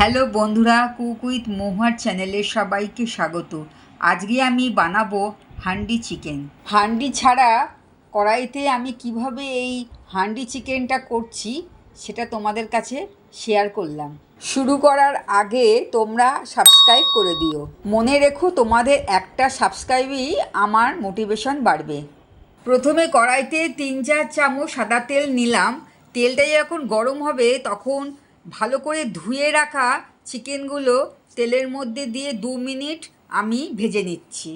Hello বন্ধুরা, cook with মোহার চ্যানেলে সবাইকে স্বাগত। আজকে আমি বানাবো হান্ডি চিকেন। হান্ডি ছাড়া কড়াইতে আমি কীভাবে এই হান্ডি চিকেনটা করছি সেটা তোমাদের কাছে শেয়ার করলাম। শুরু করার আগে তোমরা সাবস্ক্রাইব করে দিও। মনে রেখো তোমাদের একটা সাবস্ক্রাইবই আমার মোটিভেশন বাড়বে। প্রথমে কড়াইতে তিন চার চামচ সাদা তেল নিলাম। তেলটা যখন গরম হবে তখন ভালো করে ধুয়ে রাখা চিকেনগুলো তেলের মধ্যে দিয়ে দু মিনিট আমি ভেজে নিচ্ছি।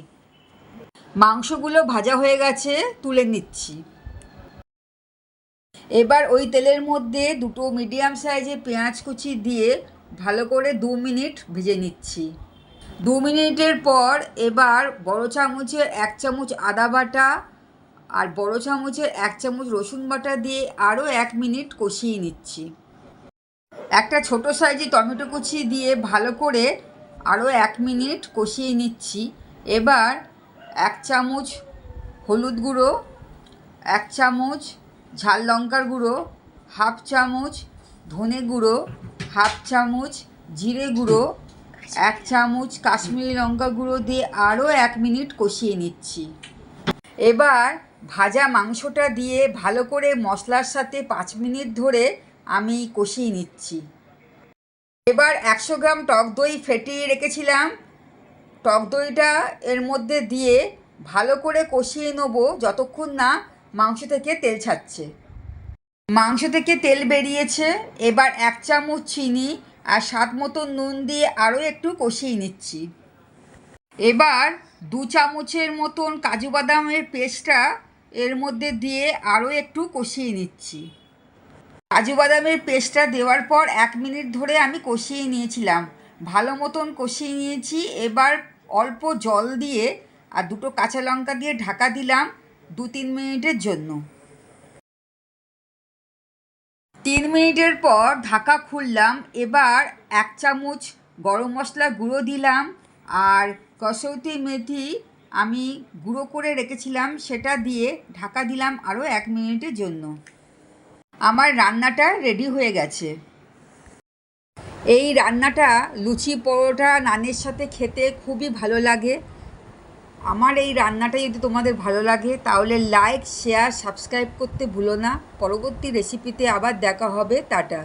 মাংসগুলো ভাজা হয়ে গেছে, তুলে নিচ্ছি। এবার ওই তেলের মধ্যে দুটো মিডিয়াম সাইজে পেঁয়াজ কুচি দিয়ে ভালো করে দু মিনিট ভেজে নিচ্ছি। দু মিনিটের পর এবার বড় চামচের এক চামচ আদা বাটা আর বড় চামচের এক চামচ রসুন বাটা দিয়ে আরও এক মিনিট কষিয়ে নিচ্ছি। একটা ছোট সাইজে টমেটো কুচি দিয়ে ভালো করে আরও এক মিনিট কষিয়ে নিচ্ছি। এবার এক চামচ হলুদ গুঁড়ো, এক চামচ ঝাল লঙ্কার গুঁড়ো, হাফ চামচ ধনে গুঁড়ো, হাফ চামচ জিরে গুঁড়ো, এক চামচ কাশ্মীরি লঙ্কা গুঁড়ো দিয়ে আরও এক মিনিট কষিয়ে নিচ্ছি। এবার ভাজা মাংসটা দিয়ে ভালো করে মশলার সাথে পাঁচ মিনিট ধরে আমি কষিয়ে নিচ্ছি। এবার একশো গ্রাম টক দই ফেটিয়ে রেখেছিলাম। টক দইটা এর মধ্যে দিয়ে ভালো করে কষিয়ে নেব যতক্ষণ না মাংস থেকে তেল ছাড়ছে। মাংস থেকে তেল বেরিয়েছে। এবার এক চামচ চিনি আর স্বাদ মতো নুন দিয়ে আরও একটু কষিয়ে নিচ্ছি। এবার দু চামচের মতন কাজু বাদামের পেস্টটা এর মধ্যে দিয়ে আরও একটু কষিয়ে নিচ্ছি। কাজু বাদামের পেস্টটা দেওয়ার পর এক মিনিট ধরে আমি কষিয়ে নিয়েছিলাম। ভালো মতন কষিয়ে নিয়েছি। এবার অল্প জল দিয়ে আর দুটো কাঁচা লঙ্কা দিয়ে ঢাকা দিলাম দু তিন মিনিটের জন্য। তিন মিনিটের পর ঢাকা খুললাম। এবার এক চামচ গরম মশলা গুঁড়ো দিলাম আর কসৌতি মেথি আমি গুঁড়ো করে রেখেছিলাম। সেটা দিয়ে ঢাকা দিলাম আরও এক মিনিটের জন্য। আমার রান্নাটা রেডি হয়ে গেছে। এই রান্নাটা লুচি, পরোটা, নানের সাথে খেতে খুবই ভালো লাগে। আমার এই রান্নাটা যদি তোমাদের ভালো লাগে, তাহলে লাইক শেয়ার সাবস্ক্রাইব করতে ভুলো না। পরবর্তী রেসিপিতে আবার দেখা হবে। টাটা।